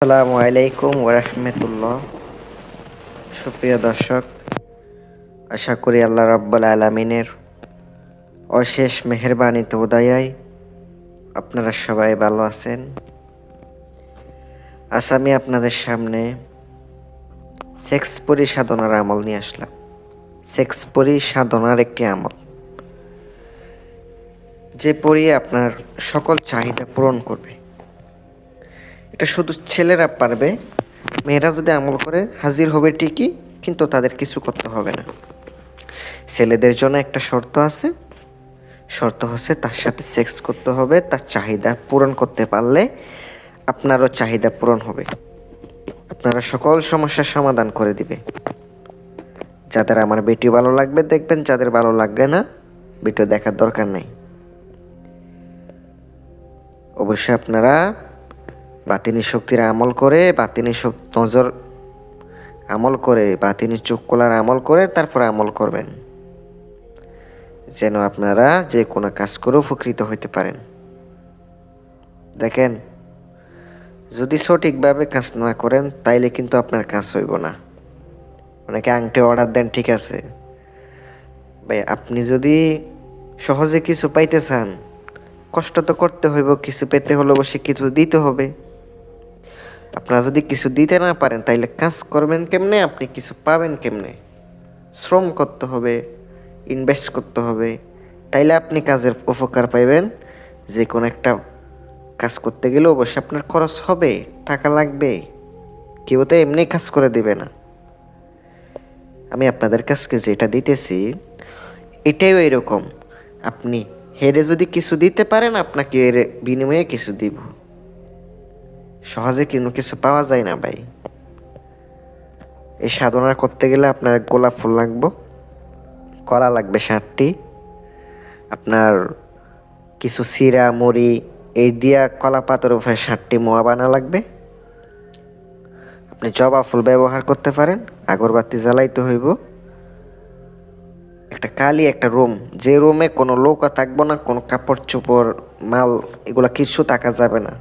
আসসালামু আলাইকুম ওরহমতুল্লাহ সুপ্রিয় দর্শক, আশা করি আল্লাহ রাব্বুল আলমিনের অশেষ মেহরবানিতে উদয়ায় আপনারা সবাই ভালো আছেন। আজ আমি আপনাদের সামনে সেক্স পরিসাধনার আমল নিয়ে আসলাম। সেক্স পরিসাধনার একটি আমল। যে পরিয়ে আপনার সকল চাহিদা পূরণ করবে। এটা শুধু ছেলেরা পারবে, মেয়েরা যদি আমল করে, হাজির হবে ঠিকই, কিন্তু তাদের কিছু করতে হবে না। ছেলেদের জন্য একটা শর্ত আছে। শর্ত হচ্ছে তার সাথে সেক্স করতে হবে, তার চাহিদা পূরণ করতে পারলে আপনারও চাহিদা পূরণ হবে। আপনারা সকল সমস্যার সমাধান করে দিবে। যাদের আমার বেটি ভালো লাগবে, দেখবেন যাদের ভালো লাগবে না ভিডিও দেখার দরকার নেই। অবশ্যই আপনারা বাতিনি শক্তির আমল করে, বাতিনি নজর আমল করে, বাতিনি চোখ খোলার আমল করে, তারপর আমল করবেন। যেন আপনারা যে কোনো কাজ করে উপকৃত হইতে পারেন। দেখেন, যদি সঠিকভাবে কাজ না করেন, তাইলে কিন্তু আপনার কাজ হইব না। অনেকে আংটি অর্ডার দেন, ঠিক আছে। ভাই, আপনি যদি সহজে কিছু পাইতে চান, কষ্ট তো করতে হইব, কিছু পেতে হলে অবশ্যই কিছু দিতে হবে। আপনারা যদি কিছু দিতে না পারেন, তাইলে কাজ করবেন কেমনে? আপনি কিছু পাবেন কেমনে? শ্রম করতে হবে ইনভেস্ট করতে হবে। তাইলে আপনি কাজের উপকার পাইবেন। যে কোনো একটা কাজ করতে গেলে অবশ্যই আপনার খরচ হবে, টাকা লাগবে। কেউ তো এমনি কাজ করে দেবে না। আমি আপনাদের কাছকে যেটা দিতেছি এটাইও এরকম আপনি হেরে যদি কিছু দিতে পারেন, আপনাকে এর বিনিময়ে কিছু দিব। সহজে কোনো কিছু পাওয়া যায় না ভাই। এই সাধনা করতে গেলে আপনার গোলাপ ফুল লাগবো, কলা লাগবে ষাটটি আপনার কিছু সিরা মুড়ি, এই দিয়া কলা পাতার উপরে ষাটটি মোয়া বানা লাগবে। আপনি জবা ফুল ব্যবহার করতে পারেন, আগরবাতি জ্বালাইতে হইব। একটা কালি, একটা রুম, যে রুমে কোনো লোকও থাকব না, কোনো কাপড় চোপড়, মাল, এগুলো কিছু থাকা যাবে না।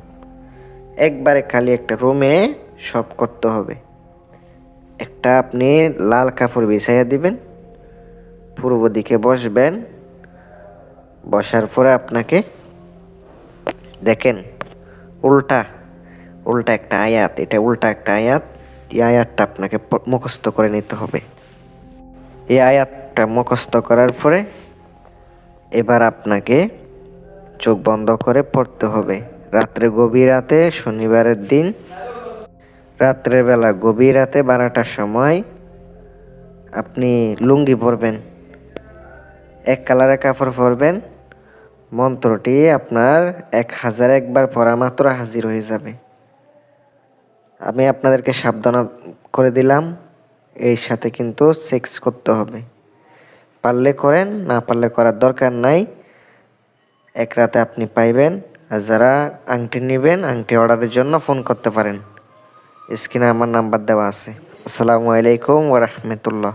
একবারে খালি একটা রুমে সব করতে হবে। একটা আপনি লাল কাপড় বিছাইয়া দিবেন, পূর্ব দিকে বসবেন, বসার পরে আপনাকে দেখেন উল্টা উল্টা একটা আয়াত, এটা উল্টা একটা আয়াত, এই আয়াতটা আপনাকে মুখস্থ করে নিতে হবে। এই আয়াতটা মুখস্থ করার পরে এবার আপনাকে চোখ বন্ধ করে পড়তে হবে। রাত্রে গভীর রাতে, শনিবারের দিন। রাত্রের বেলা গভীর রাতে বারোটার সময় আপনি লুঙ্গি পরবেন। এক কালারের কাপড় পরবেন। মন্ত্রটি আপনার এক হাজার একবার পড়া মাত্র হাজির হয়ে যাবে। আমি আপনাদেরকে সাবধান করে দিলাম। এর সাথে কিন্তু সেক্স করতে হবে। পারলে করেন, না পারলে করার দরকার নাই। এক রাতে আপনি পাইবেন। আর যারা আংটি নেবেন, আংটি অর্ডারের জন্য ফোন করতে পারেন। স্ক্রিনে আমার নাম্বার দেওয়া আছে। আসসালামু আলাইকুম ওরহমতুল্লাহ